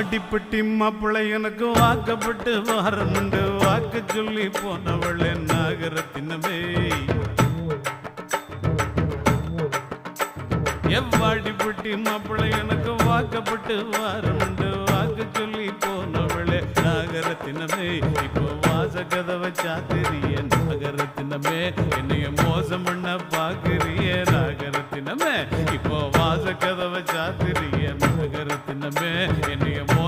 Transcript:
ஆட்டிப்பட்டி மாப்பிள்ளை எனக்கு வாக்கப்பட்டு வாரமுண்டு வாக்கு சொல்லி போனவள் போனவளே நாகரத்தினமே. எவ்வாடிப்பட்டி மாப்பிள்ளை எனக்கு வாக்கப்பட்டு வாரமுண்டு வாக்கு சொல்லி போனவளே நாகரத்தினமே. இப்போ வாச கதவை சாத்திரிய நாகரத்தினமே. என்னைய மோசம் பண்ண பாக்குறிய நாகரத்தினமே. இப்போ வாச கதவை சாத்திரிய என்னைய மோ